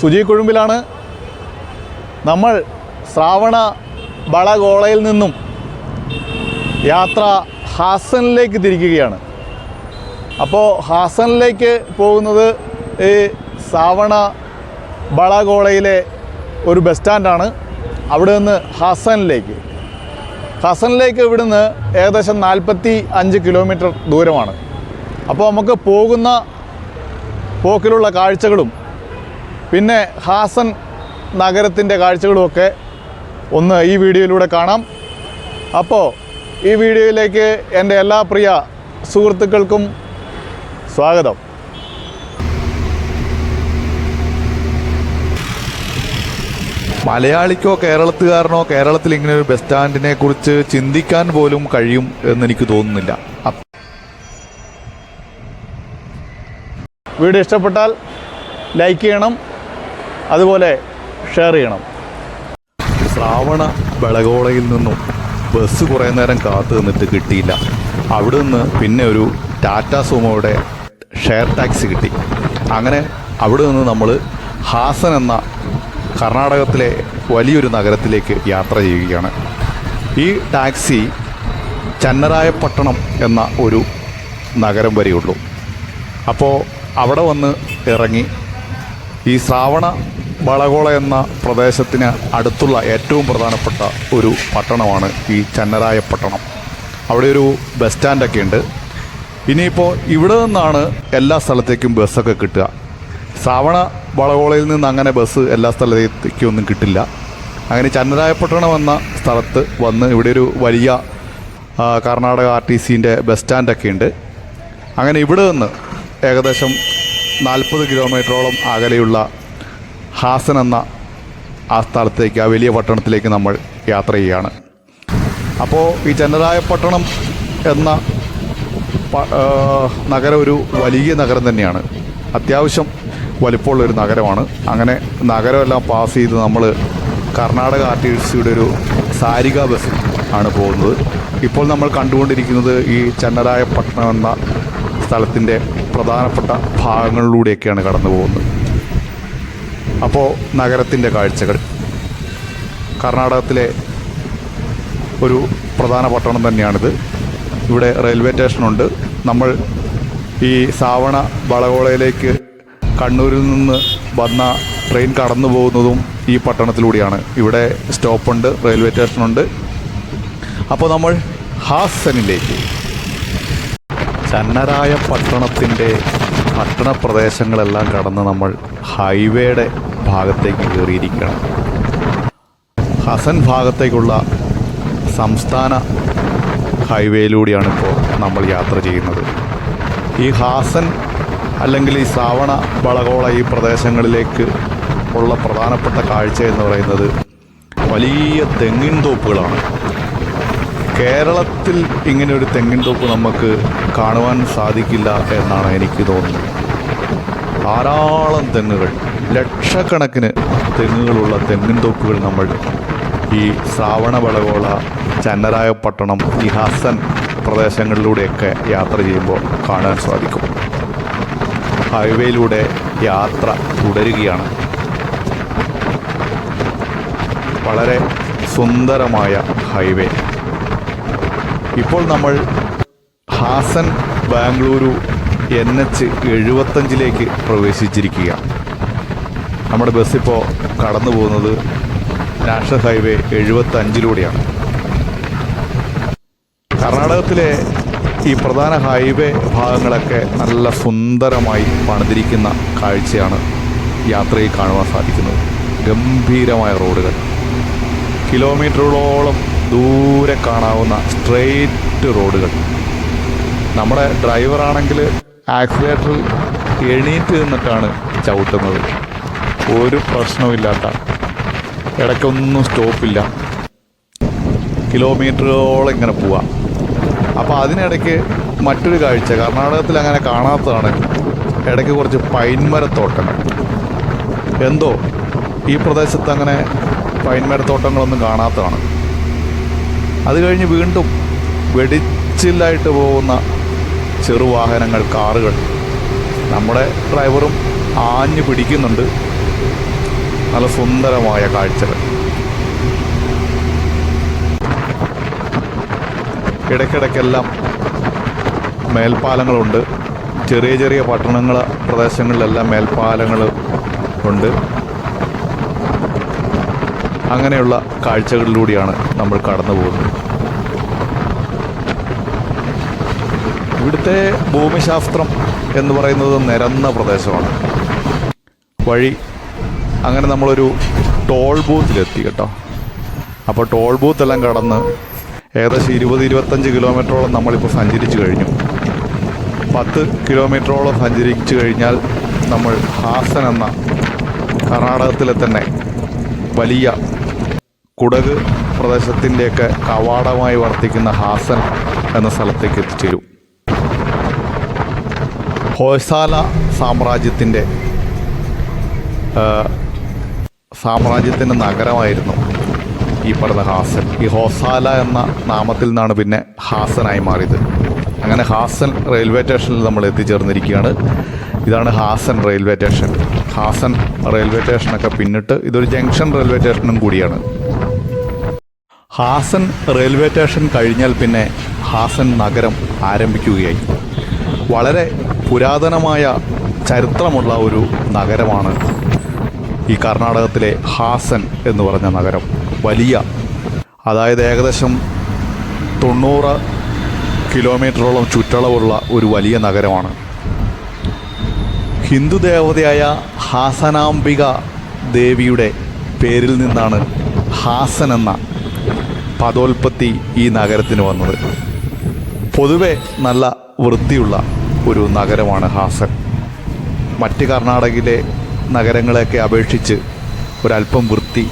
സുജി കുഴുമ്പിലാണ്. നമ്മൾ ശ്രാവണ ബളഗോളയിൽ നിന്നും യാത്ര ഹാസനിലേക്ക് തിരിക്കുകയാണ്. അപ്പോൾ ഹാസനിലേക്ക് പോകുന്നത് ഈ ശ്രാവണ ബളഗോളയിലെ ഒരു ബസ് സ്റ്റാൻഡാണ്. അവിടെ നിന്ന് ഹാസനിലേക്ക്. ഹസനിലേക്ക് ഇവിടുന്ന് ഏകദേശം നാൽപ്പത്തി അഞ്ച് കിലോമീറ്റർ ദൂരമാണ്. അപ്പോൾ നമുക്ക് പോകുന്ന പോക്കിലുള്ള കാഴ്ചകളും പിന്നെ ഹാസൻ നഗരത്തിന്റെ കാഴ്ചകളുമൊക്കെ ഒന്ന് ഈ വീഡിയോയിലൂടെ കാണാം. അപ്പോൾ ഈ വീഡിയോയിലേക്ക് എന്റെ എല്ലാ പ്രിയ സുഹൃത്തുക്കൾക്കും സ്വാഗതം. മലയാളിക്കോ കേരളത്തുകാരനോ കേരളത്തിൽ ഇങ്ങനെ ഒരു ബസ് സ്റ്റാൻഡിനെ കുറിച്ച് ചിന്തിക്കാൻ പോലും കഴിയും എന്ന് എനിക്ക് തോന്നുന്നില്ല വീഡിയോ ഇഷ്ടപ്പെട്ടാൽ ലൈക്ക് ചെയ്യണം. അതുപോലെ ഷെയർ ചെയ്യണം. ശ്രാവണ ബളഗോളയിൽ നിന്നും ബസ് കുറേ നേരം കാത്തു നിന്നിട്ട് കിട്ടിയില്ല. അവിടെ നിന്ന് പിന്നെ ഒരു ടാറ്റ സുമോയുടെ ഷെയർ ടാക്സി കിട്ടി. അങ്ങനെ അവിടെ നിന്ന് നമ്മൾ ഹാസൻ എന്ന കർണാടകത്തിലെ വലിയൊരു നഗരത്തിലേക്ക് യാത്ര ചെയ്യുകയാണ്. ഈ ടാക്സി ചന്നരായപട്ടണം എന്ന ഒരു നഗരം വരെയുള്ളൂ. അപ്പോൾ അവിടെ വന്ന് ഇറങ്ങി ഈ ശ്രാവണ വളകോള എന്ന പ്രദേശത്തിന് അടുത്തുള്ള ഏറ്റവും പ്രധാനപ്പെട്ട ഒരു പട്ടണമാണ് ഈ ചന്നരായ പട്ടണം. അവിടെ ഒരു ബസ് സ്റ്റാൻഡൊക്കെ ഉണ്ട്. ഇനിയിപ്പോൾ ഇവിടെ നിന്നാണ് എല്ലാ സ്ഥലത്തേക്കും ബസ്സൊക്കെ കിട്ടുക. ശ്രാവണ വളകോളയിൽ നിന്ന് അങ്ങനെ ബസ് എല്ലാ സ്ഥലത്തേക്കും ഒന്നും കിട്ടില്ല. അങ്ങനെ ചന്നരായപട്ടണം എന്ന സ്ഥലത്ത് വന്ന് ഇവിടെ ഒരു വലിയ കർണാടക ആർ ടി സിന്റെ ബസ് സ്റ്റാൻഡൊക്കെ ഉണ്ട്. അങ്ങനെ ഇവിടെ നിന്ന് ഏകദേശം നാൽപ്പത് കിലോമീറ്ററോളം അകലെയുള്ള ഹാസൻ എന്ന ആ സ്ഥലത്തേക്ക് ആ വലിയ പട്ടണത്തിലേക്ക് നമ്മൾ യാത്ര ചെയ്യുകയാണ്. അപ്പോൾ ഈ ചന്നരായപ്പട്ടണം എന്ന നഗരം ഒരു വലിയ നഗരം തന്നെയാണ്. അത്യാവശ്യം വലിപ്പമുള്ള ഒരു നഗരമാണ്. അങ്ങനെ നഗരമെല്ലാം പാസ് ചെയ്ത് നമ്മൾ കർണാടക ആർ ടി ഒരു സാരിക ബസ് ആണ് പോകുന്നത്. ഇപ്പോൾ നമ്മൾ കണ്ടുകൊണ്ടിരിക്കുന്നത് ഈ ചെന്നരായ പട്ടണം എന്ന സ്ഥലത്തിന്റെ പ്രധാനപ്പെട്ട ഭാഗങ്ങളിലൂടെയൊക്കെയാണ് കടന്നു പോകുന്നത് അപ്പോൾ നഗരത്തിന്റെ കാഴ്ചകൾ. കർണാടകത്തിലെ ഒരു പ്രധാന പട്ടണം തന്നെയാണിത്. ഇവിടെ റെയിൽവേ സ്റ്റേഷനുണ്ട്. നമ്മൾ ഈ സാവണ വളകോളയിലേക്ക് കണ്ണൂരിൽ നിന്ന് വന്ന ട്രെയിൻ കടന്നു പോകുന്നതും ഈ പട്ടണത്തിലൂടെയാണ്. ഇവിടെ സ്റ്റോപ്പുണ്ട് റെയിൽവേ സ്റ്റേഷനുണ്ട്. അപ്പോൾ നമ്മൾ ഹാസനിലേക്ക് ചന്നരായ പട്ടണത്തിന്റെ പട്ടണ പ്രദേശങ്ങളെല്ലാം കടന്ന് നമ്മൾ ഹൈവേയുടെ ഭാഗത്തേക്ക് കയറിയിരിക്കുകയാണ് ഹസൻ ഭാഗത്തേക്കുള്ള സംസ്ഥാന ഹൈവേയിലൂടെയാണ് ഇപ്പോൾ നമ്മൾ യാത്ര ചെയ്യുന്നത്. ഈ ഹാസൻ അല്ലെങ്കിൽ ഈ സാവണ വളകോള ഈ പ്രദേശങ്ങളിലേക്ക് ഉള്ള പ്രധാനപ്പെട്ട കാഴ്ച എന്ന് പറയുന്നത് വലിയ തെങ്ങിൻ തോപ്പുകളാണ്. കേരളത്തിൽ ഇങ്ങനെ ഒരു തെങ്ങിൻ തോപ്പ് നമുക്ക് കാണുവാൻ സാധിക്കില്ല എന്നാണ് എനിക്ക് തോന്നുന്നത്. ധാരാളം തെങ്ങുകൾ ലക്ഷക്കണക്കിന് തെങ്ങുകളുള്ള തെങ്ങിൻ തോപ്പുകൾ നമ്മൾ ഈ ശ്രാവണ വളകോള ചന്നരായപട്ടണം ഈ ഹസൻ പ്രദേശങ്ങളിലൂടെയൊക്കെ യാത്ര ചെയ്യുമ്പോൾ കാണാൻ സാധിക്കും. ഹൈവേയിലൂടെ യാത്ര തുടരുകയാണ്. വളരെ സുന്ദരമായ ഹൈവേ. ഇപ്പോൾ നമ്മൾ ഹാസൻ ബാംഗ്ലൂരു എൻ എച്ച് എഴുപത്തഞ്ചിലേക്ക് പ്രവേശിച്ചിരിക്കുകയാണ്. നമ്മുടെ ബസ് ഇപ്പോൾ കടന്നു പോകുന്നത് നാഷണൽ ഹൈവേ എഴുപത്തഞ്ചിലൂടെയാണ്. കർണാടകത്തിലെ ഈ പ്രധാന ഹൈവേ ഭാഗങ്ങളൊക്കെ നല്ല സുന്ദരമായി പണിതിരിക്കുന്ന കാഴ്ചയാണ് യാത്രയിൽ കാണുവാൻ സാധിക്കുന്നത്. ഗംഭീരമായ റോഡുകൾ. കിലോമീറ്ററുകളോളം ദൂരെ കാണാവുന്ന സ്ട്രെയിറ്റ് റോഡുകൾ നമ്മുടെ ഡ്രൈവറാണെങ്കിൽ ആക്സിലേറ്ററിൽ എണീറ്റ് നിന്നിട്ടാണ് ചവിട്ടുന്നത്. ഒരു പ്രശ്നവുമില്ലാത്ത ഇടയ്ക്കൊന്നും സ്റ്റോപ്പില്ല കിലോമീറ്ററുകളോളം ഇങ്ങനെ പോവാം. അപ്പോൾ അതിനിടയ്ക്ക് മറ്റൊരു കാഴ്ച കർണാടകത്തിൽ അങ്ങനെ കാണാത്തതാണ് ഇടയ്ക്ക് കുറച്ച് പൈൻമരത്തോട്ടങ്ങൾ. എന്തോ ഈ പ്രദേശത്ത് അങ്ങനെ പൈൻമരത്തോട്ടങ്ങളൊന്നും കാണാത്തതാണ്. അത് കഴിഞ്ഞ് വീണ്ടും വെടിച്ചില്ലായിട്ട് പോകുന്ന ചെറുവാഹനങ്ങൾ കാറുകൾ. നമ്മുടെ ഡ്രൈവറും ആഞ്ഞു പിടിക്കുന്നുണ്ട്. നല്ല സുന്ദരമായ കാഴ്ചകൾ. ഇടയ്ക്കിടയ്ക്കെല്ലാം മേൽപ്പാലങ്ങളുണ്ട്. ചെറിയ ചെറിയ പട്ടണങ്ങൾ പ്രദേശങ്ങളിലെല്ലാം മേൽപ്പാലങ്ങൾ ഉണ്ട്. അങ്ങനെയുള്ള കാഴ്ചകളിലൂടെയാണ് നമ്മൾ കടന്നു പോകുന്നത്. ഇവിടുത്തെ ഭൂമിശാസ്ത്രം എന്ന് പറയുന്നത് നിരന്ന പ്രദേശമാണ്. വഴി അങ്ങനെ നമ്മളൊരു ടോൾ ബൂത്തിലെത്തി കേട്ടോ. അപ്പോൾ ടോൾ ബൂത്ത് എല്ലാം കടന്ന് ഏകദേശം ഇരുപത് ഇരുപത്തഞ്ച് കിലോമീറ്ററോളം നമ്മളിപ്പോൾ സഞ്ചരിച്ചു കഴിഞ്ഞു. പത്ത് കിലോമീറ്ററോളം സഞ്ചരിച്ചു കഴിഞ്ഞാൽ നമ്മൾ ഹാസൻ എന്ന കർണാടകത്തിലെ തന്നെ വലിയ കുടക് പ്രദേശത്തിന്റെയൊക്കെ കവാടമായി വർത്തിക്കുന്ന ഹാസൻ എന്ന സ്ഥലത്തേക്ക് എത്തിച്ചേരും. ഹോയ്സാല സാമ്രാജ്യത്തിന്റെ സാമ്രാജ്യത്തിന്റെ നഗരമായിരുന്നു ഈ പറഞ്ഞ ഹാസൻ. ഈ ഹോസാല എന്ന നാമത്തിൽ നിന്നാണ് പിന്നെ ഹാസനായി മാറിയത്. അങ്ങനെ ഹാസൻ റെയിൽവേ സ്റ്റേഷനിൽ നമ്മൾ എത്തിച്ചേർന്നിരിക്കുകയാണ്. ഇതാണ് Hassan railway station. Hassan railway സ്റ്റേഷനൊക്കെ പിന്നിട്ട് ഇതൊരു ജംഗ്ഷൻ റെയിൽവേ സ്റ്റേഷനും കൂടിയാണ്. ഹാസൻ റെയിൽവേ സ്റ്റേഷൻ കഴിഞ്ഞാൽ പിന്നെ ഹാസൻ നഗരം ആരംഭിക്കുകയായി. വളരെ പുരാതനമായ ചരിത്രമുള്ള ഒരു നഗരമാണ് ഈ കർണാടകത്തിലെ ഹാസൻ എന്ന് പറഞ്ഞ നഗരം. വലിയ അതായത് ഏകദേശം തൊണ്ണൂറ് കിലോമീറ്ററോളം ചുറ്റളവുള്ള ഒരു വലിയ നഗരമാണ്. ഹിന്ദു ദേവതയായ ഹാസനാംബിക ദേവിയുടെ പേരിൽ നിന്നാണ് ഹാസൻ എന്ന പദോൽപത്തി ഈ നഗരത്തിന് വന്നത്. പൊതുവെ നല്ല വൃത്തിയുള്ള ഒരു നഗരമാണ് ഹാസൻ. മറ്റ് കർണാടകയിലെ നഗരങ്ങളെയൊക്കെ അപേക്ഷിച്ച് ഒരല്പം വൃത്തി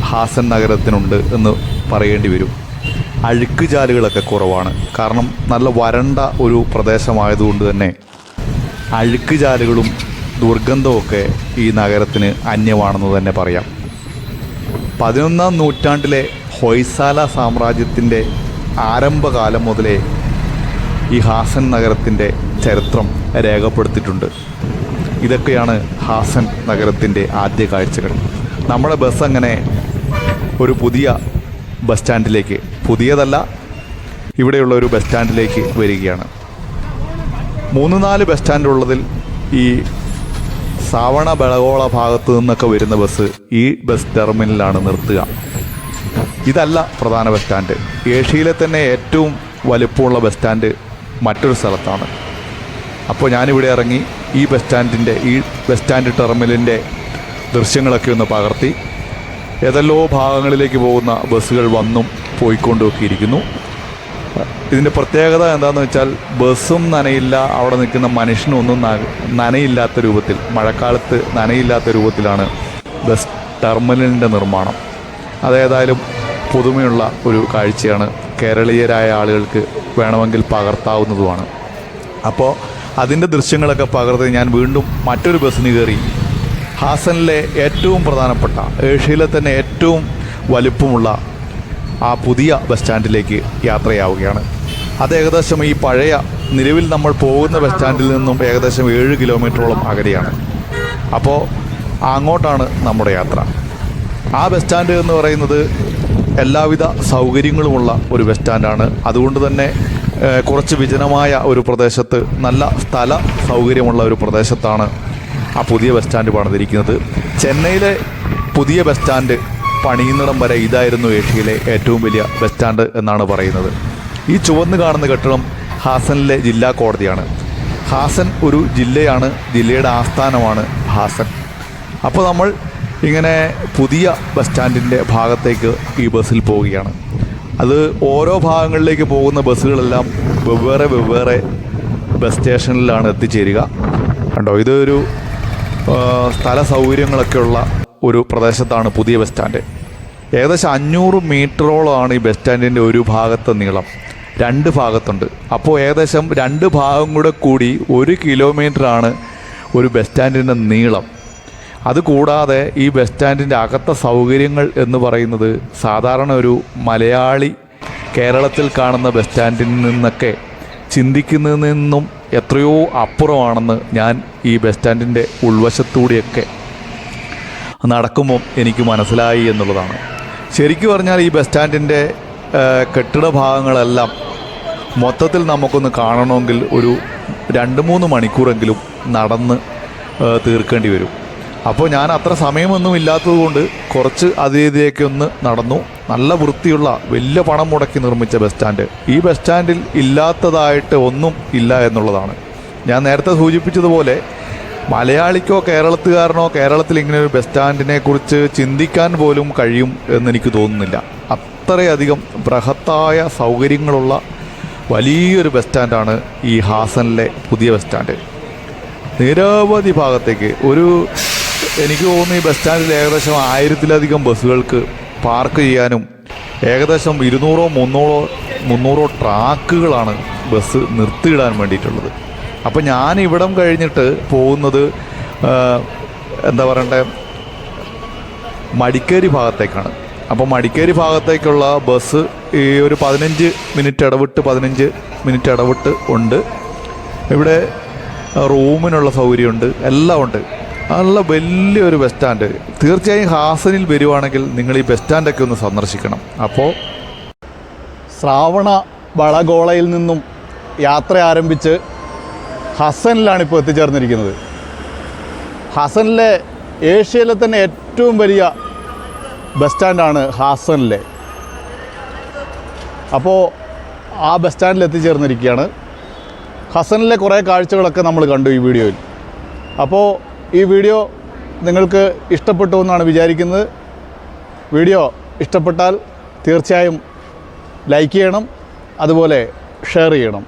ഹാസൻ നഗരത്തിനുണ്ട് എന്ന് പറയേണ്ടി വരും. അഴുക്ക് ചാലുകളൊക്കെ കുറവാണ്. കാരണം നല്ല വരണ്ട ഒരു പ്രദേശമായതുകൊണ്ട് തന്നെ അഴുക്ക് ചാലുകളും ദുർഗന്ധമൊക്കെ ഈ നഗരത്തിന് അന്യമാണെന്ന് തന്നെ പറയാം. പതിനൊന്നാം നൂറ്റാണ്ടിലെ ഹൊയ്സാല സാമ്രാജ്യത്തിന്റെ ആരംഭകാലം മുതലേ ഈ ഹാസൻ നഗരത്തിന്റെ ചരിത്രം രേഖപ്പെടുത്തിയിട്ടുണ്ട്. ഇതൊക്കെയാണ് ഹാസൻ നഗരത്തിന്റെ ആദ്യ കാഴ്ചകൾ. നമ്മുടെ ബസ് അങ്ങനെ ഒരു പുതിയ ബസ് സ്റ്റാൻഡിലേക്ക് പുതിയതല്ല ഇവിടെയുള്ള ഒരു ബസ് സ്റ്റാൻഡിലേക്ക് വരികയാണ്. മൂന്ന് നാല് ബസ് സ്റ്റാൻഡ് ഉള്ളതിൽ ഈ സാവണ ബളകോള ഭാഗത്തു നിന്നൊക്കെ വരുന്ന ബസ് ഈ ബസ് ടെർമിനലാണ് നിർത്തുക. ഇതല്ല പ്രധാന ബസ് സ്റ്റാൻഡ് ഏഷ്യയിലെ തന്നെ ഏറ്റവും വലുപ്പമുള്ള ബസ് സ്റ്റാൻഡ് മറ്റൊരു സ്ഥലത്താണ്. അപ്പോൾ ഞാനിവിടെ ഇറങ്ങി ഈ ബസ് സ്റ്റാൻഡിന്റെ ഈ ബസ് സ്റ്റാൻഡ് ടെർമിനലിന്റെ ദൃശ്യങ്ങളൊക്കെ ഒന്ന് പകർത്തി. ഏതെല്ലോ ഭാഗങ്ങളിലേക്ക് പോകുന്ന ബസ്സുകൾ വന്നും പോയിക്കൊണ്ടുമൊക്കെ ഇരിക്കുന്നു ഇതിന്റെ പ്രത്യേകത എന്താണെന്ന് വെച്ചാൽ ബസ്സും നനയില്ല അവിടെ നിൽക്കുന്ന മനുഷ്യനും ഒന്നും നനയില്ലാത്ത രൂപത്തിൽ മഴക്കാലത്ത് നനയില്ലാത്ത രൂപത്തിലാണ് ബസ് ടെർമിനലിന്റെ നിർമ്മാണം. അതേതായാലും പുതുമയുള്ള ഒരു കാഴ്ചയാണ് കേരളീയരായ ആളുകൾക്ക് വേണമെങ്കിൽ പകർത്താവുന്നതുമാണ്. അപ്പോൾ അതിന്റെ ദൃശ്യങ്ങളൊക്കെ പകർത്തി ഞാൻ വീണ്ടും മറ്റൊരു ബസ്സിന് കയറി. ഹാസനിലെ ഏറ്റവും പ്രധാനപ്പെട്ട ഏഷ്യയിലെ തന്നെ ഏറ്റവും വലുപ്പമുള്ള ആ പുതിയ ബസ് സ്റ്റാൻഡിലേക്ക് യാത്രയാവുകയാണ്. അത് ഏകദേശം ഈ പഴയ നിലവിൽ നമ്മൾ പോകുന്ന ബസ് സ്റ്റാൻഡിൽ നിന്നും ഏകദേശം ഏഴ് കിലോമീറ്ററോളം അകലെയാണ്. അപ്പോൾ അങ്ങോട്ടാണ് നമ്മുടെ യാത്ര. ആ ബസ് സ്റ്റാൻഡ് എന്ന് പറയുന്നത് എല്ലാവിധ സൗകര്യങ്ങളുമുള്ള ഒരു ബസ് സ്റ്റാൻഡാണ് അതുകൊണ്ട് തന്നെ കുറച്ച് വിജനമായ ഒരു പ്രദേശത്ത് നല്ല സ്ഥല സൗകര്യമുള്ള ഒരു പ്രദേശത്താണ് ആ പുതിയ ബസ് സ്റ്റാൻഡ് പണിതിരിക്കുന്നത്. ചെന്നൈയിലെ പുതിയ ബസ് സ്റ്റാൻഡ് പണിയുന്നിടം വരെ ഇതായിരുന്നു ഏഷ്യയിലെ ഏറ്റവും വലിയ ബസ് സ്റ്റാൻഡ് എന്നാണ് പറയുന്നത്. ഈ ചുവന്ന് കാണുന്ന കെട്ടിടം ഹാസനിലെ ജില്ലാ കോടതിയാണ്. ഹാസൻ ഒരു ജില്ലയാണ് ജില്ലയുടെ ആസ്ഥാനമാണ് ഹാസൻ. അപ്പോൾ നമ്മൾ ഇങ്ങനെ പുതിയ ബസ് സ്റ്റാൻഡിന്റെ ഭാഗത്തേക്ക് ഈ ബസ്സിൽ പോവുകയാണ്. അത് ഓരോ ഭാഗങ്ങളിലേക്ക് പോകുന്ന ബസ്സുകളെല്ലാം വെവ്വേറെ വെവ്വേറെ ബസ് സ്റ്റേഷനിലാണ് എത്തിച്ചേരുക. കണ്ടോ ഇതൊരു സ്ഥല സൗകര്യങ്ങളൊക്കെയുള്ള ഒരു പ്രദേശത്താണ് പുതിയ ബസ് സ്റ്റാൻഡ്. ഏകദേശം അഞ്ഞൂറ് മീറ്ററോളമാണ് ഈ ബസ് സ്റ്റാൻഡിന്റെ ഒരു ഭാഗത്തെ നീളം. രണ്ട് ഭാഗത്തുണ്ട്. അപ്പോൾ ഏകദേശം രണ്ട് ഭാഗം കൂടെ കൂടി ഒരു കിലോമീറ്ററാണ് ഒരു ബസ് സ്റ്റാൻഡിന്റെ നീളം. അതുകൂടാതെ ഈ ബസ് സ്റ്റാൻഡിന്റെ അകത്തെ സൗകര്യങ്ങൾ എന്ന് പറയുന്നത് സാധാരണ ഒരു മലയാളി കേരളത്തിൽ കാണുന്ന ബസ് സ്റ്റാൻഡിൽ നിന്നൊക്കെ ചിന്തിക്കുന്നതിൽ നിന്നും എത്രയോ അപ്പുറമാണെന്ന് ഞാൻ ഈ ബസ് സ്റ്റാൻഡിന്റെ ഉൾവശത്തൂടെയൊക്കെ നടക്കുമ്പോൾ എനിക്ക് മനസ്സിലായി എന്നുള്ളതാണ്. ശരിക്കു പറഞ്ഞാൽ ഈ ബസ് സ്റ്റാൻഡിന്റെ കെട്ടിട ഭാഗങ്ങളെല്ലാം മൊത്തത്തിൽ നമുക്കൊന്ന് കാണണമെങ്കിൽ ഒരു രണ്ട് മൂന്ന് മണിക്കൂറെങ്കിലും നടന്ന് തീർക്കേണ്ടി വരും. അപ്പോൾ ഞാൻ അത്ര സമയമൊന്നും ഇല്ലാത്തതുകൊണ്ട് കുറച്ച് അതിഥിയൊക്കെ ഒന്ന് നടന്നു. നല്ല വൃത്തിയുള്ള വലിയ പണം മുടക്കി നിർമ്മിച്ച ബസ് സ്റ്റാൻഡ്. ഈ ബസ് സ്റ്റാൻഡിൽ ഇല്ലാത്തതായിട്ട് ഒന്നും ഇല്ല എന്നുള്ളതാണ്. ഞാൻ നേരത്തെ സൂചിപ്പിച്ചതുപോലെ മലയാളിക്കോ കേരളത്തുകാരനോ കേരളത്തിൽ ഇങ്ങനെ ഒരു ബസ് സ്റ്റാൻഡിനെ കുറിച്ച് ചിന്തിക്കാൻ പോലും കഴിയും എന്നെനിക്ക് തോന്നുന്നില്ല. അത്രയധികം ബൃഹത്തായ സൗകര്യങ്ങളുള്ള വലിയൊരു ബസ് സ്റ്റാൻഡാണ് ഈ ഹാസനിലെ പുതിയ ബസ് സ്റ്റാൻഡ്. നിരവധി ഭാഗത്തേക്ക് ഒരു എനിക്ക് തോന്നുന്നു ഈ ബസ് സ്റ്റാൻഡിൽ ഏകദേശം ആയിരത്തിലധികം ബസ്സുകൾക്ക് പാർക്ക് ചെയ്യാനും ഏകദേശം ഇരുന്നൂറോ മുന്നൂറോ മുന്നൂറോ ട്രാക്കുകളാണ് ബസ് നിർത്തിയിടാൻ വേണ്ടിയിട്ടുള്ളത്. അപ്പോൾ ഞാൻ ഇവിടം കഴിഞ്ഞിട്ട് പോകുന്നത് എന്താ പറയണ്ടേ മടിക്കേരി ഭാഗത്തേക്കാണ്. അപ്പോൾ മടിക്കേരി ഭാഗത്തേക്കുള്ള ബസ് ഈ ഒരു പതിനഞ്ച് മിനിറ്റ് ഇടവിട്ട് പതിനഞ്ച് മിനിറ്റ് ഇടവിട്ട് ഉണ്ട്. ഇവിടെ റൂമിനുള്ള സൗകര്യമുണ്ട്. എല്ലാം ഉണ്ട്. നല്ല വലിയൊരു ബസ് സ്റ്റാൻഡ് തീർച്ചയായും ഹാസനിൽ വരുവാണെങ്കിൽ നിങ്ങൾ ഈ ബസ് സ്റ്റാൻഡൊക്കെ ഒന്ന് സന്ദർശിക്കണം. അപ്പോൾ ശ്രാവണ വളഗോളയിൽ നിന്നും യാത്ര ആരംഭിച്ച് ഹസനിലാണ് ഇപ്പോൾ എത്തിച്ചേർന്നിരിക്കുന്നത്. ഹസനിലെ ഏഷ്യയിലെ തന്നെ ഏറ്റവും വലിയ ബസ് സ്റ്റാൻഡാണ് ഹാസനിലെ. അപ്പോൾ ആ ബസ് സ്റ്റാൻഡിൽ എത്തിച്ചേർന്നിരിക്കുകയാണ്. ഹസനിലെ കുറേ കാഴ്ചകളൊക്കെ നമ്മൾ കണ്ടു ഈ വീഡിയോയിൽ അപ്പോൾ ഈ വീഡിയോ നിങ്ങൾക്ക് ഇഷ്ടപ്പെട്ടു എന്നാണ് വിചാരിക്കുന്നത്. വീഡിയോ ഇഷ്ടപ്പെട്ടാൽ തീർച്ചയായും ലൈക്ക് ചെയ്യണം അതുപോലെ ഷെയർ ചെയ്യണം.